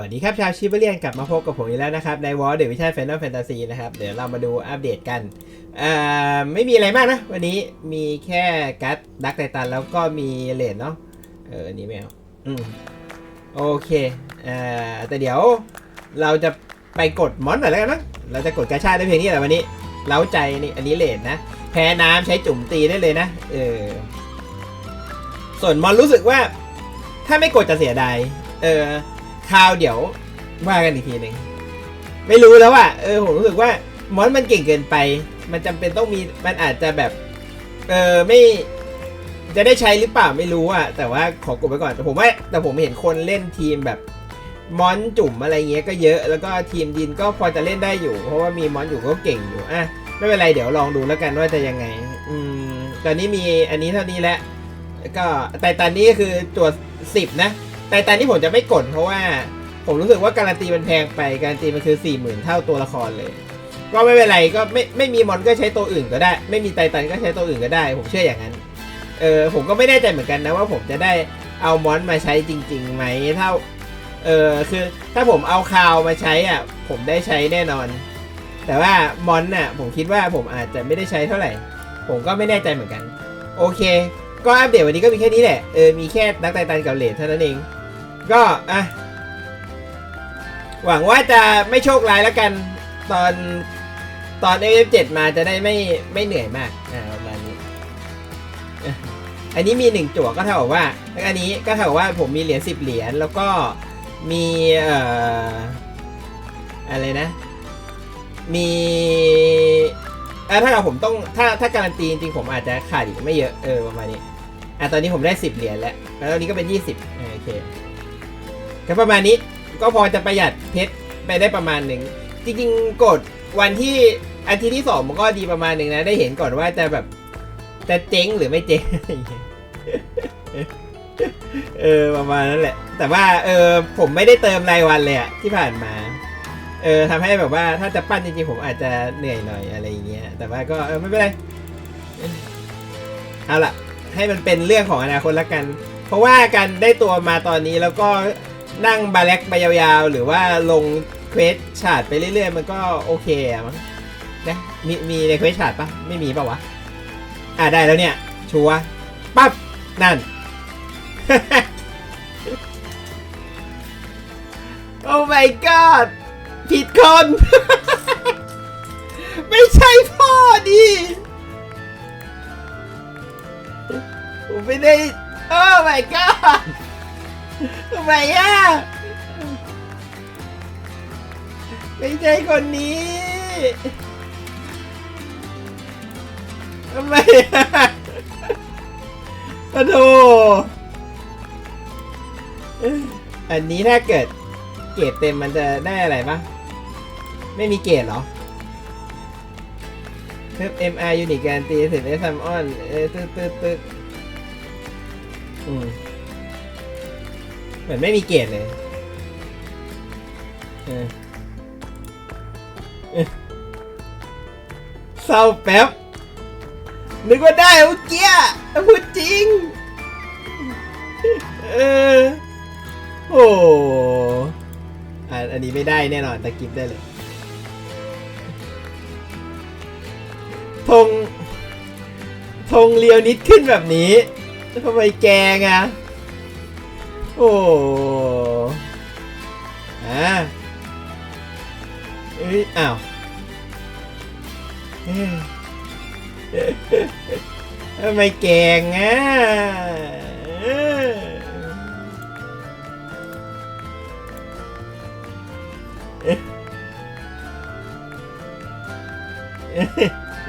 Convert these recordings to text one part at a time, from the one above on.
วัสดีครับชาวชิบเลียนกลับมาพบกับผมอีกแล้วนะครับในวอลเดวิชั่นแฟนตาแฟนตาซีนะครับเดี๋ยวเรามาดูอัปเดตกันอ่าไม่มีอะไรมากนะ วันนี้มีแค่กัดดักไททันแล้วก็มีเลนเนาะเอออันนี้ไม่เอาอืมโอเคเอ่าแต่เดี๋ยวเราจะไปกดมอนหน่อยแล้วกันนะเราจะกดกระชาได้เพียงนี้แหละวันนี้เล้าใจนี่อันนี้เลนนะแพ้น้ำใช้จุ่มตีได้เลยนะเออส่วนมอนรู้สึกว่า ถ้าไม่กดจะเสียดายเออ คราวเดี๋ยวว่ากันอีกทีหนึ่งไม่รู้แล้วอะเออผมรู้สึกว่ามอนมันเก่งเกินไป มันจำเป็นต้องมีมันอาจจะแบบ เออไม่จะได้ใช้หรือเปล่าไม่รู้อะแต่ว่าขอกดไปก่อนแต่ผมว่าแต่ผมเห็นคนเล่นทีมแบบมอนจุ่มอะไรเงี้ยก็เยอะแล้วก็ทีมดินก็พอจะเล่นได้อยู่ เพราะว่ามีมอนอยู่ก็เก่งอยู่อะไม่เป็นไรเดี๋ยวลองดูแล้วกันว่าจะยังไง อืมตอนนี้มีอันนี้เท่านี้แล้วก็ไตตันนี่ก็คือตัวสิบนะ ไตตันที่ผมจะไม่กดเพราะว่า ผมรู้สึกว่าการันตีมันแพงไป การันตีมันคือ4ี่หมื่นเท่าตัวละครเลย ก็ไม่เป็นไรก็ไม่ไม่มีมอนก็ใช้ตัวอื่นก็ได้ ไม่มีไตตันก็ใช้ตัวอื่นก็ได้ ผมเชื่ออย่างนั้นเออผมก็ไม่แน่ใจเหมือนกันนะว่าผมจะได้เอามอนมาใช้จริงๆไหมเท่าเออคือถ้าผมเอาคาวมาใช้อะผมได้ใช้แน่นอน แต่ว่ามอนน่ะผมคิดว่าผมอาจจะไม่ได้ใช้เท่าไหร่ ผมก็ไม่แน่ใจเหมือนกัน โอเค ก็อัปเดตวันนี้ก็มีแค่นี้แหละเออมีแค่นักไตตันกับเลดเท่านั้นเอง ก็อะหวังว่าจะไม่โชคร้ายแล้วกัน ตอนตอน F7 มาจะได้ไม่ไม่เหนื่อยมากอ่าประมาณนี้อันนี้มีหนึ่งจั่วก็เท่ากับว่าแล้วอันนี้ก็เท่ากับว่าผมมีเหรียญสิบเหรียญแล้วก็มีเอ่ออะไรนะ มีอะถ้าเราผมต้องถ้าถ้าการันตีจริงผมอาจจะขาดอีกไม่เยอะเออประมาณนี้อะตอนนี้ผมได้สิบเหรียญแล้วแล้วตอนนี้ก็เป็นยี่สิบโอเค ก็ประมาณนี้ก็พอจะประหยัดเพชรไปได้ประมาณหนึ่ง จริงๆ กดวันที่อาทิตย์ที่สองมันก็ดีประมาณหนึ่งนะ ได้เห็นก่อนว่าจะแบบจะเจ๊งหรือไม่เจ๊งเออประมาณนั้นแหละ แต่ว่าเออผมไม่ได้เติมรายวันเลยอะที่ผ่านมา เออทำให้แบบว่าถ้าจะปั้นจริงๆผมอาจจะเหนื่อยหน่อยอะไรอย่างเงี้ย แต่ว่าก็เออไม่เป็นไร เอาล่ะ ให้มันเป็นเรื่องของอนาคตละกัน เพราะว่าการได้ตัวมาตอนนี้แล้วก็ นั่งบาแล็กไปยาวๆ หรือว่าลงเควสชาร์ดไปเรื่อยๆ มันก็โอเคอะมั้งนะมีมีในเควสชาร์ดปะไม่มีปะวะ อ่าได้แล้วเนี่ย ชัวปั๊บ นั่น โอ้ my god ผิดคน ไม่ใช่พ่อดิผมไม่ได้ โอ้ my god ทำไมอะ ไม่ใช่คนนี้ทำไมอะปะโถอันนี้ถ้าเกิดเกรดเต็มมันจะได้อะไรปะไม่มีเกรดเหรอเพิ่ม MR unit การตีเสร็จได้ซัมออนเออตึ๊ดตึ๊ดตึ๊ดอืม เหมือนไม่มีเกรดเลยเศร้าแป๊บ นึกว่าได้เมื่อกี้พูดจริง เออ โอ้อันนี้ไม่ได้แน่นอนตะกิฟได้เลยธงธงเลียวนิดขึ้นแบบนี้ทำไมแกงอะ โอ้อ่าเอ้ย อ้าวเอ้ยทำไมแกงอะเอ้ย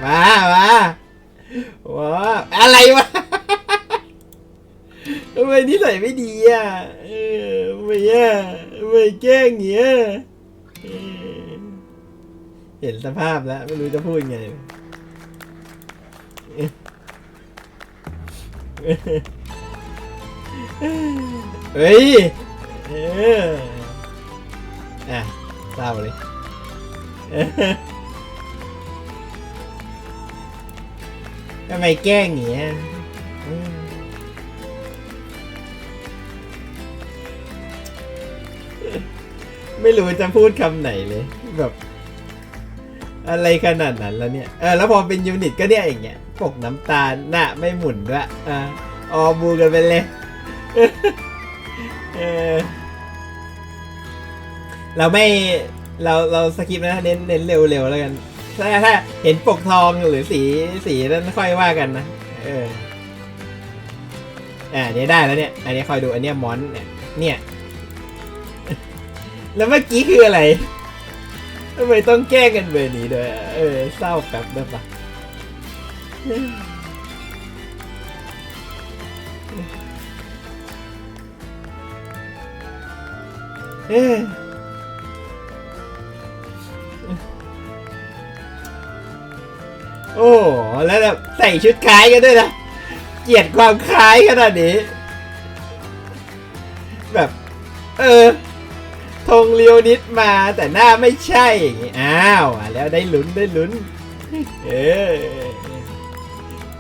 มามาว้าอะไรวะ ทำไมนิสัยไม่ดีอะเออทำไมอะทำไมแกล้งเงี้ยเออเห็นสภาพแล้ว ไม่รู้จะพูดไงเฮ้ยเอออะเศร้าเลยทำไมแกล้งอย่างเงี้ย ไม่รู้จะพูดคำไหนเลยแบบ อะไรขนาดนั้นแล้วเนี่ยเออแล้วพอเป็นยูนิตก็เนี่ยอย่างเงี้ยปกน้ำตาลหน้าไม่หมุนด้วยอ่าออบูกันไปเลยเออเราไม่เราเราสกิปนะเน้นเน้นเร็วๆแล้วกันถ้าถ้าเห็นปกทองหรือสีสีนั้นค่อยว่ากันนะเอออ่าเนี่ยได้แล้วเนี่ย อันนี้คอยดูอันเนี้ยมอนเนี่ยเนี่ย แล้วเมื่อกี้คืออะไรทำไมต้องแก้กันเบอร์นี้ด้วยเออเศร้าแป๊บได้ปะเอ้ยโอ้แล้วแบบใส่ชุดคล้ายกันด้วยนะ เกลียดความคล้ายขนาดนี้ แบบ เออ ธงเลียวนิดมาแต่หน้าไม่ใช่อ้าวแล้วได้ลุ้นได้ลุ้นเออ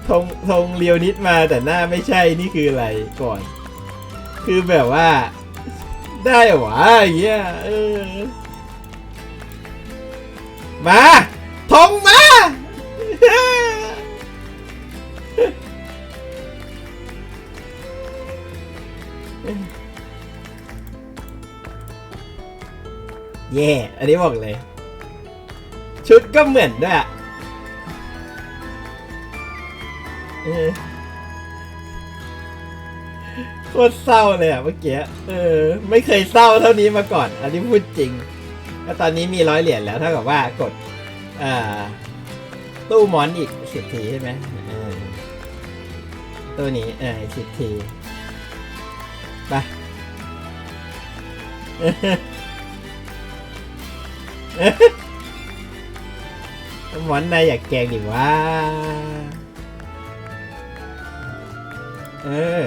ธงธงเลียวนิดมาแต่หน้าไม่ใช่นี่คืออะไรก่อน คือแบบว่า ได้หวะอย่างเงี้ยเออมาธงมา แย่ อันนี้บอกเลย ชุดก็เหมือนด้วยอะโคตรเศร้าเลยอะเมื่อกี้เออ ไม่เคยเศร้าเท่านี้มาก่อน อันนี้พูดจริงแล้วตอนนี้มีร้อยเหรียญแล้วเท่ากับว่ากดอ่าตู้มอนอีกสิบทีใช่ไหมตู้นี้เออสิบทีไป หมอนนายอยากแกงดิว่าเออ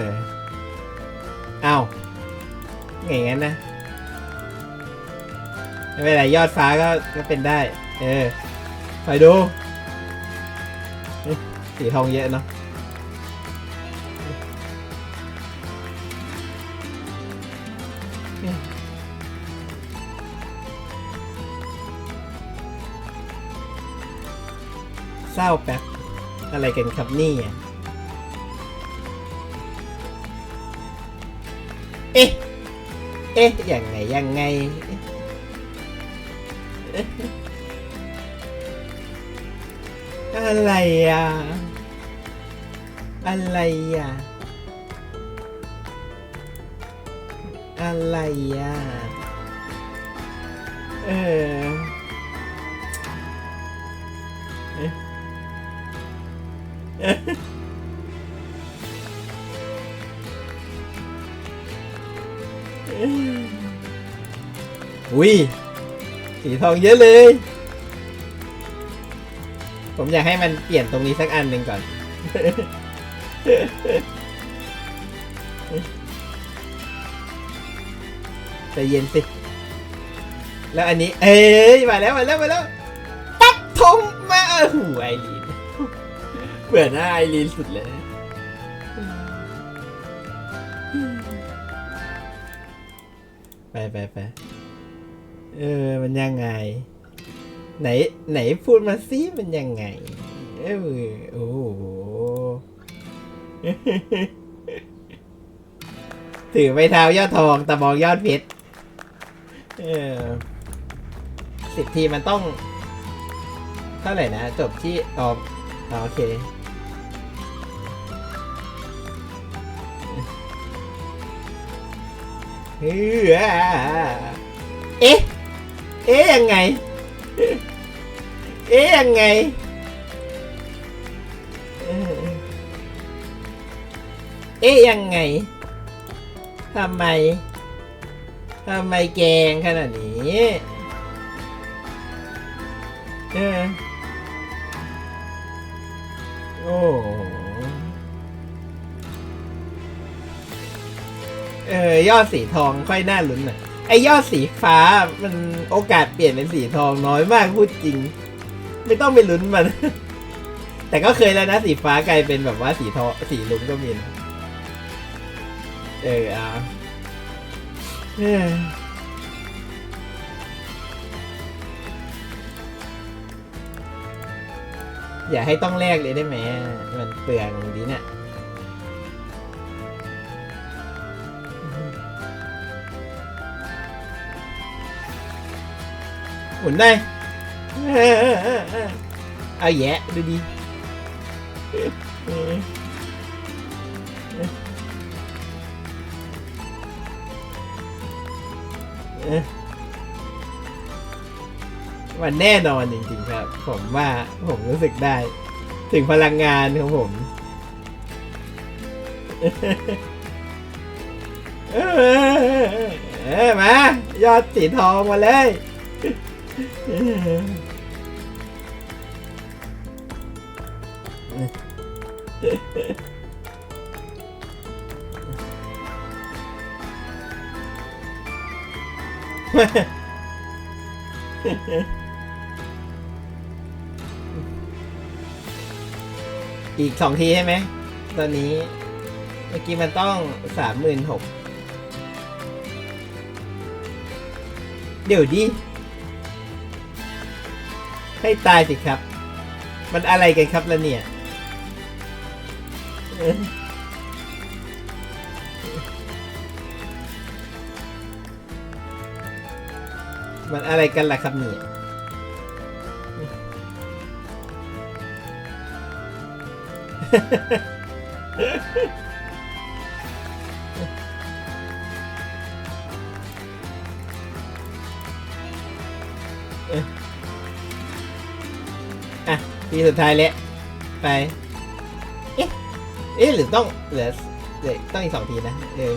เอาอย่างงั้นนะไม่เป็นไรยอดฟ้าก็ก็เป็นได้ เออคอยดูสีทองเยอะเนาะ ร้าแป๊บ อะไรกันครับนี่เอ๊ะ เอ๊ะยังไงยังไง อะไรอะ อะไรอะ อะไรอะ เอออุ้ อุ้ยสีทองเยอะเลย ผมอยากให้มันเปลี่ยนตรงนี้สักอันหนึ่งก่อน ใจเย็นสิ แล้วอันนี้ เอ้ย มาแล้ว มาแล้ว มาแล้ว ปั๊บทงมาหไอรี เบื่อหน้าไอรีนสุดเลยไปไปไปเออ มันยังไง ไหน ไหนพูดมาซิมันยังไง เออโอ้โหถือไม้เท้ายอดทองตะบองยอดเพชรเออสิบทีมันต้อง เท่าไหร่นะ จบที่อ๋อโอเค เอ๊ะ เอ๊ะยังไง เอ๊ะยังไงเออเอ๊ะยังไง ทำไม ทำไมแกงขนาดนี้เออโอ้ เออยอดสีทองค่อยน่าลุ้นหน่อยไอยอดสีฟ้ามันโอกาสเปลี่ยนเป็นสีทองน้อยมากพูดจริง ไม่ต้องไปลุ้นมัน แต่ก็เคยแล้วนะสีฟ้ากลายเป็นแบบว่าสีทองสีลุ้นก็มีนะเอออะอย่าให้ต้องแลกเลยได้ไหมมันเปลืองดีเนะี่ย หมุนได้เอาแยะดูดีมันแน่นอนจริงๆครับ ผมว่าผมรู้สึกได้ ถึงพลังงานของผมเออมายอดสีทองมาเลย อีกสองทีใช่ไหม ตอนนี้ เมื่อกี้มันต้องสามหมื่นหกเดี๋ยวดิ ให้ตายสิครับ มันอะไรกันครับละเนี่ย มันอะไรกันล่ะครับเนี่ยอะ ทีสุดท้ายแล้วไป เอ๊ะ เอ๊ะหรือต้องเหลือเหลือต้องอีกสองทีนะ เออ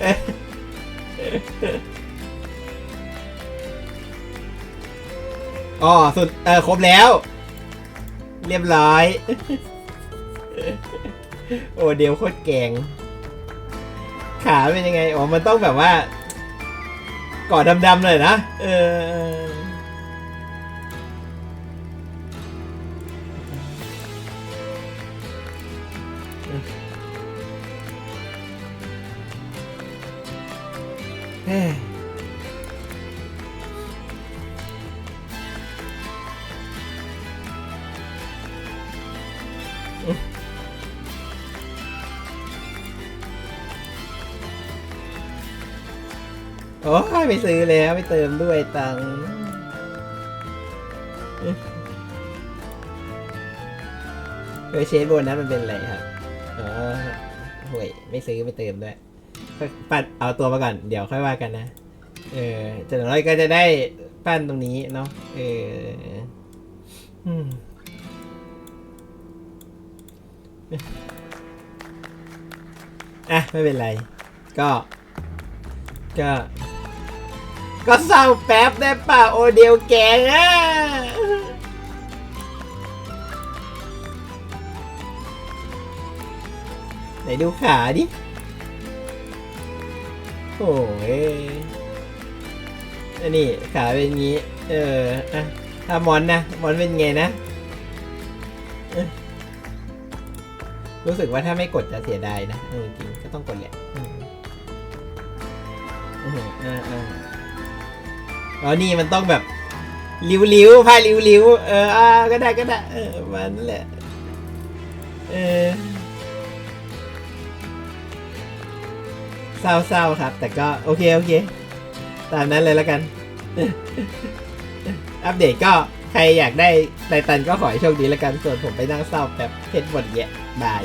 เอออ๋อสุด เออ ครบแล้ว เรียบร้อย โอ้เดียวโคตรแกง ขาเป็นยังไง อ๋อ มันต้องแบบว่าก่อดำๆเลยนะ เออเฮ้ยโอ้ ไม่ซื้อแล้วไม่เติมด้วยตังค์เออเชฟโบนัสมันเป็นอะไรครับอ๋อห่วยไม่ซื้อไม่เติมด้วยปัดเอาตัวมาก่อน เดี๋ยวค่อยว่ากันนะ เออจะอย่างน้อยก็จะได้ปั้นตรงนี้เนาะ เอออืมอะ ไม่เป็นไร ก็ ก็ ก็เศร้าแป๊บได้ป่ะโอเดียวแกงอะไหนดูขาดิ โอ้ยอันนี้ขาเป็นงี้ เอออะถ้ามอนนะมอนเป็นไงนะ รู้สึกว่าถ้าไม่กดจะเสียดายนะจริงก็ต้องกดแหละ อืมอืมอ่าอ่า อ๋อนี่มันต้องแบบริ้วริ้วผ้าริ้วริ้วเอออ่าก็ได้ก็ได้เออมันนแหละเออเศร้าๆครับ แต่ก็โอเคโอเค ตามนั้นเลยแล้วกัน อัปเดตก็ใครอยากได้ไตตันก็ขอให้โชคดีแล้วกัน ส่วนผมไปนั่งเศร้าแบบเพชรหมดแยะบาย